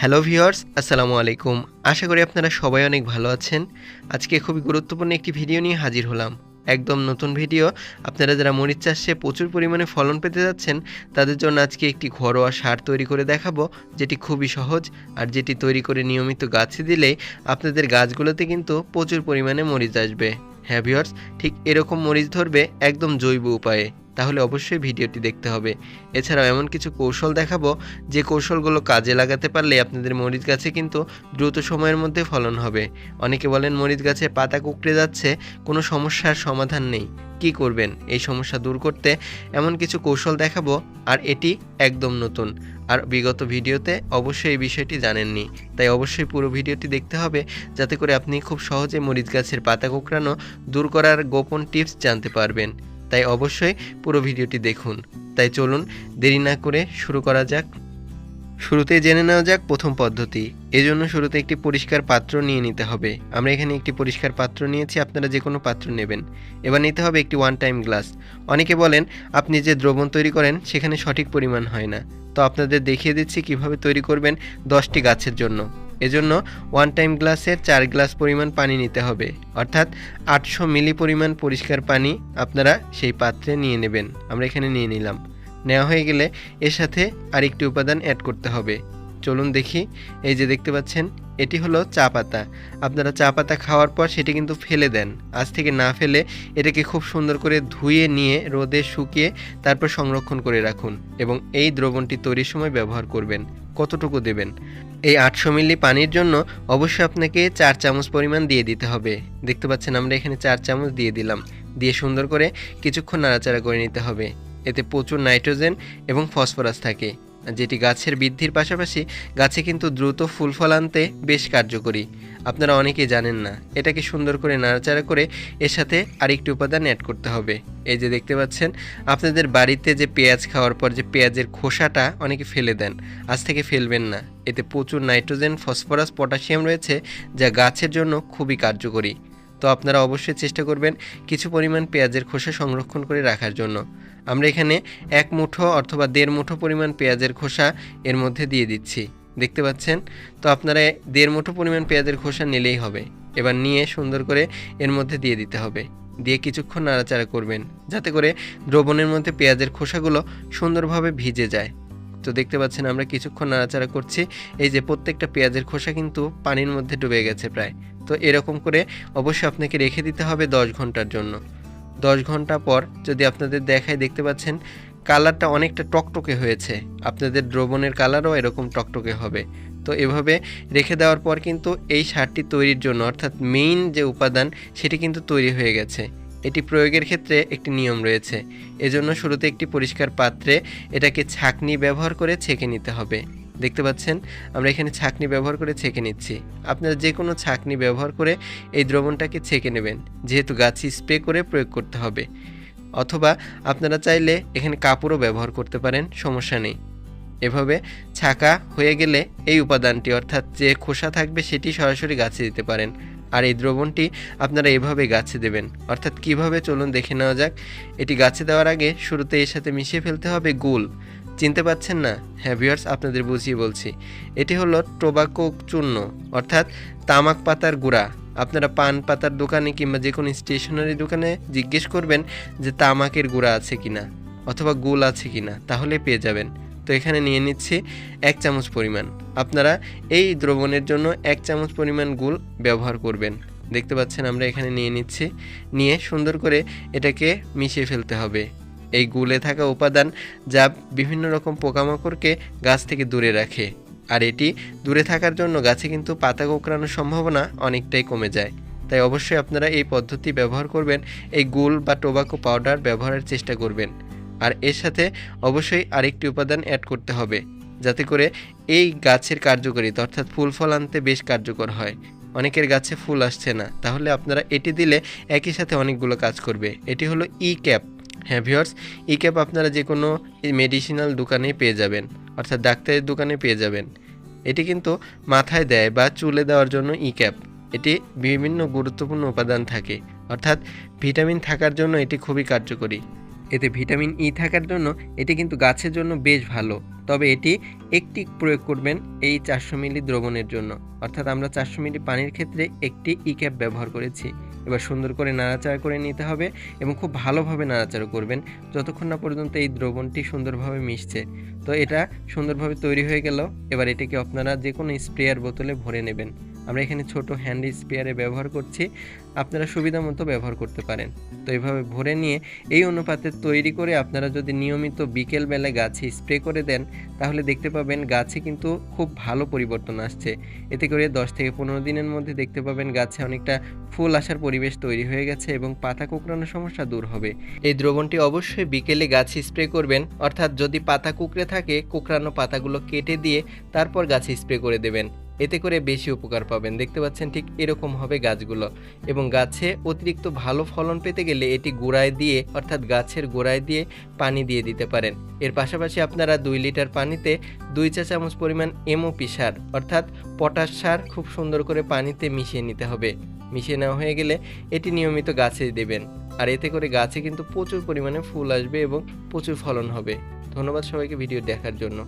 Hello viewers, আসসালামু আলাইকুম। আশা করি আপনারা সবাই অনেক ভালো আছেন। আজকে খুবই গুরুত্বপূর্ণ একটি ভিডিও নিয়ে হাজির হলাম। একদম নতুন ভিডিও। আপনারা যারা মরিচ চাষে প্রচুর পরিমাণে ফলন পেতে যাচ্ছেন, তাদের জন্য আজকে একটি ঘরোয়া সার তৈরি করে দেখাবো, যেটি খুবই সহজ আর যেটি তৈরি করে নিয়মিত গাছে দিলে আপনাদের গাছগুলোতে কিন্তু প্রচুর পরিমাণে মরিচ আসবে। হ্যাঁ ভিউয়ার্স, ঠিক এরকম মরিচ ধরবে একদম জৈব উপায়ে। তাহলে অবশ্যই ভিডিওটি দেখতে হবে। এছাড়াও এমন কিছু কৌশল দেখাবো, যে কৌশলগুলো কাজে লাগাতে পারলে আপনাদের মরিচ গাছে কিন্তু দ্রুত সময়ের মধ্যে ফলন হবে। অনেকে বলেন, মরিচ গাছে পাতা কুকড়ে যাচ্ছে, কোনো সমস্যার সমাধান নেই। কি করবেন? এই সমস্যা দূর করতে এমন কিছু কৌশল দেখাবো, আর এটি একদম নতুন। আর বিগত ভিডিওতে অবশ্যই এই বিষয়টি জানেননি। তাই অবশ্যই পুরো ভিডিওটি দেখতে হবে, যাতে করে আপনি খুব সহজে মরিচ গাছের পাতা কুকড়ানো দূর করার গোপন টিপস জানতে পারবেন। তাই অবশ্যই পুরো ভিডিওটি দেখুন। তাই চলুন দেরি না করে শুরু করা যাক। শুরুতে জেনে নেওয়া যাক প্রথম পদ্ধতি। এজন্য শুরুতে একটি পরিষ্কার পাত্র নিয়ে নিতে হবে। আমরা এখানে একটি পরিষ্কার পাত্র নিয়েছি, আপনারা যে কোনো পাত্র নেবেন। এবার নিতে হবে একটি ওয়ান টাইম গ্লাস অনেকে বলেন, আপনি যে দ্রবণ তৈরি করেন, সেখানে সঠিক পরিমাণ হয় না। তো আপনাদের দেখিয়ে দিচ্ছি কীভাবে তৈরি করবেন দশটি গাছের জন্য। এজন্য ওয়ান টাইম গ্লাসের চার গ্লাস পরিমাণ পানি নিতে হবে। অর্থাৎ আটশো মিলি পরিমাণ পরিষ্কার পানি আপনারা সেই পাত্রে নিয়ে নেবেন। আমরা এখানে নিয়ে নিলাম। নেওয়া হয়ে গেলে এর সাথে আরেকটি উপাদান অ্যাড করতে হবে। চলুন দেখি। এই যে দেখতে পাচ্ছেন, এটি হলো চা পাতা। আপনারা চা পাতা খাওয়ার পর সেটি কিন্তু ফেলে দেন। আজ থেকে না ফেলে এটাকে খুব সুন্দর করে ধুয়ে নিয়ে রোদে শুকিয়ে তারপর সংরক্ষণ করে রাখুন এবং এই দ্রবণটি তৈরির সময় ব্যবহার করবেন। কতটুকু দেবেন? এই আটশো মিলি পানির জন্য অবশ্যই আপনাকে চার চামচ পরিমাণ দিয়ে দিতে হবে। দেখতে পাচ্ছেন আমরা এখানে চার চামচ দিয়ে দিলাম। দিয়ে সুন্দর করে কিছুক্ষণ নাড়াচাড়া করে নিতে হবে। এতে প্রচুর নাইট্রোজেন এবং ফসফরাস থাকে। যেটি গাছের বৃদ্ধির পাশাপাশি গাছে কিন্তু দ্রুত ফুল ফল আনতে বেশ কার্যকরী। আপনারা অনেকেই জানেন না, এটাকে সুন্দর করে নাড়াচাড়া করে এর সাথে আরেকটি উপাদান অ্যাড করতে হবে। এই যে দেখতে পাচ্ছেন, আপনাদের বাড়িতে যে পেঁয়াজ খাওয়ার পর যে পেঁয়াজের খোসাটা অনেকে ফেলে দেন, আজ থেকে ফেলবেন না। এতে প্রচুর নাইট্রোজেন, ফসফরাস, পটাশিয়াম রয়েছে, যা গাছের জন্য খুবই কার্যকরী। তো আপনারা অবশ্যই চেষ্টা করবেন কিছু পরিমাণ পেঁয়াজের খোসা সংরক্ষণ করে রাখার জন্য। আমরা এখানে এক মুঠো অথবা দেড় মুঠো পরিমাণ পেঁয়াজের খোসা এর মধ্যে দিয়ে দিচ্ছি। দেখতে পাচ্ছেন? তো আপনারা দেড় মুঠো পরিমাণ পেঁয়াজের খোসা নিলেই হবে। এবার নিয়ে সুন্দর করে এর মধ্যে দিয়ে দিতে হবে। দিয়ে কিছুক্ষণ নাড়াচাড়া করবেন, যাতে করে দ্রবণের মধ্যে পেঁয়াজের খোসাগুলো সুন্দরভাবে ভিজে যায়। তো দেখতে পাচ্ছেন আমরা কিছুক্ষণ নাড়াচাড়া করছি। এই যে প্রত্যেকটা পেঁয়াজের খোসা কিন্তু পানির মধ্যে ডুবে গেছে প্রায়। তো এরকম করে অবশ্যই আপনাকে রেখে দিতে হবে দশ ঘণ্টার জন্য। দশ ঘণ্টা পর যদি আপনাদের দেখায় দেখতে পাচ্ছেন, কালারটা অনেকটা টকটকে হয়েছে। আপনাদের দ্রবণের কালারও এরকম টকটকে হবে। তো এভাবে রেখে দেওয়ার পর কিন্তু এই সারটি তৈরির জন্য, অর্থাৎ মেইন যে উপাদান, সেটি কিন্তু তৈরি হয়ে গেছে। এটি প্রয়োগের ক্ষেত্রে একটি নিয়ম রয়েছে। এজন্য শুরুতে একটি পরিষ্কার পাত্রে এটাকে ছাকনি ব্যবহার করে ছেঁকে নিতে হবে। দেখতে পাচ্ছেন? আমরা এখানে ছাকনি ব্যবহার করে ছেঁকে নিচ্ছি। আপনারা যে কোনো ছাকনি ব্যবহার করে এই দ্রবণটাকে ছেঁকে নেবেন। যেহেতু গাছে স্প্রে করে প্রয়োগ করতে হবে। অথবা আপনারা চাইলে এখানে কাপড়ও ব্যবহার করতে পারেন, সমস্যা নেই। এভাবে ছাকা হয়ে গেলে এই উপাদানটি, অর্থাৎ যে খোসা থাকবে সেটি সরাসরি গাছে দিতে পারেন। আর এই দ্রবণটি আপনারা এভাবে গাছে দেবেন। অর্থাৎ কীভাবে? চলুন দেখে নেওয়া যাক। এটি গাছে দেওয়ার আগে শুরুতে এর সাথে মিশিয়ে ফেলতে হবে গুল চিনতে পাচ্ছেন না? হ্যাঁ ভিউয়ার্স, আপনাদের বুঝিয়ে বলছি। এটি হলো টোবাকো চূর্ণ, অর্থাৎ তামাক পাতার গুঁড়া। আপনারা পান পাতার দোকানে কিংবা যে কোনো স্টেশনারি দোকানে জিজ্ঞেস করবেন যে তামাকের গুঁড়া আছে কিনা, অথবা গুল আছে কিনা, তাহলে পেয়ে যাবেন। তো এখানে নিয়ে নিচ্ছি এক চামচ পরিমাণ। আপনারা এই দ্রবণের জন্য এক চামচ পরিমাণ গুল ব্যবহার করবেন। দেখতে পাচ্ছেন আমরা এখানে নিয়ে নিচ্ছি। নিয়ে সুন্দর করে এটাকে মিশিয়ে ফেলতে হবে। এই গুলে থাকা উপাদান যা বিভিন্ন রকম পোকামাকড়কে গাছ থেকে দূরে রাখে। আর এটি দূরে থাকার জন্য গাছে কিন্তু পাতা কোঁকড়ানোর সম্ভাবনা অনেকটাই কমে যায়। তাই অবশ্যই আপনারা এই পদ্ধতি ব্যবহার করবেন। এই গুল বা টোবাকো পাউডার ব্যবহারের চেষ্টা করবেন। আর এর সাথে অবশ্যই আরেকটি উপাদান অ্যাড করতে হবে, যাতে করে এই গাছের কার্যকারিতা, অর্থাৎ ফুল ফল আনতে বেশ কার্যকর হয়। অনেকের গাছে ফুল আসছে না, তাহলে আপনারা এটি দিলে একই সাথে অনেকগুলো কাজ করবে। এটি হলো ই ক্যাপ হ্যাঁ ভিওর্স ই ক্যাপ আপনারা যে কোনো মেডিসিনাল দোকানেই পেয়ে যাবেন, অর্থাৎ ডাক্তারের দোকানে পেয়ে যাবেন। এটি কিন্তু মাথায় দেয় বা চুলে দেওয়ার জন্য ই ক্যাপ এটি বিভিন্ন গুরুত্বপূর্ণ উপাদান থাকে, অর্থাৎ ভিটামিন থাকার জন্য এটি খুবই কার্যকরী। এতে ভিটামিন ই থাকার জন্য এটি কিন্তু গাছের জন্য বেশ ভালো। তবে এটি একটি প্রয়োগ করবেন এই চারশো মিলি দ্রবণের জন্য। অর্থাৎ আমরা চারশো মিলি পানির ক্ষেত্রে একটি ই ক্যাপ ব্যবহার করেছি। এবার সুন্দর করে নাড়াচাড়া করে নিতে হবে এবং খুব ভালোভাবে নাড়াচাড়া করবেন যতক্ষণ না পর্যন্ত এই দ্রবণটি সুন্দরভাবে মিশছে। তো এটা সুন্দরভাবে তৈরি হয়ে গেল। এবার এটিকে আপনারা যে কোনো স্প্রেয়ার বোতলে ভরে নেবেন। আমরা এখানে ছোট হ্যান্ড স্প্রেয়ারে ব্যবহার করছি। আপনারা সুবিধা মতো ব্যবহার করতে পারেন। তো এইভাবে ভরে নিয়ে এই অনুপাতে তৈরি করে আপনারা যদি নিয়মিত বিকেলবেলায় গাছে স্প্রে করে দেন, তাহলে দেখতে পাবেন গাছে কিন্তু খুব ভালো পরিবর্তন আসছে। এতে করে দশ থেকে পনেরো দিনের মধ্যে দেখতে পাবেন গাছে অনেকটা ফুল আসার পরিবেশ তৈরি হয়ে গেছে এবং পাতা কুকড়ানোর সমস্যা দূর হবে। এই দ্রবণটি অবশ্যই বিকেলে গাছে স্প্রে করবেন, অর্থাৎ যদি পাতা কুকড়ে থাকে, কুকড়ানো পাতাগুলো কেটে দিয়ে তারপর গাছে স্প্রে করে দেবেন। এতে করে বেশি উপকার পাবেন। দেখতে পাচ্ছেন ঠিক এরকম হবে গাছগুলো। এবং গাছে অতিরিক্ত ভালো ফলন পেতে গেলে এটি গোড়ায় দিয়ে, অর্থাৎ গাছের গোড়ায় দিয়ে পানি দিয়ে দিতে পারেন। এর পাশাপাশি আপনারা দুই লিটার পানিতে দুই চা চামচ পরিমাণ এমওপি সার, অর্থাৎ পটাশ সার খুব সুন্দর করে পানিতে মিশিয়ে নিতে হবে। মিশিয়ে নেওয়া হয়ে গেলে এটি নিয়মিত গাছে দেবেন। আর এতে করে গাছে কিন্তু প্রচুর পরিমাণে ফুল আসবে এবং প্রচুর ফলন হবে। ধন্যবাদ সবাইকে ভিডিও দেখার জন্য।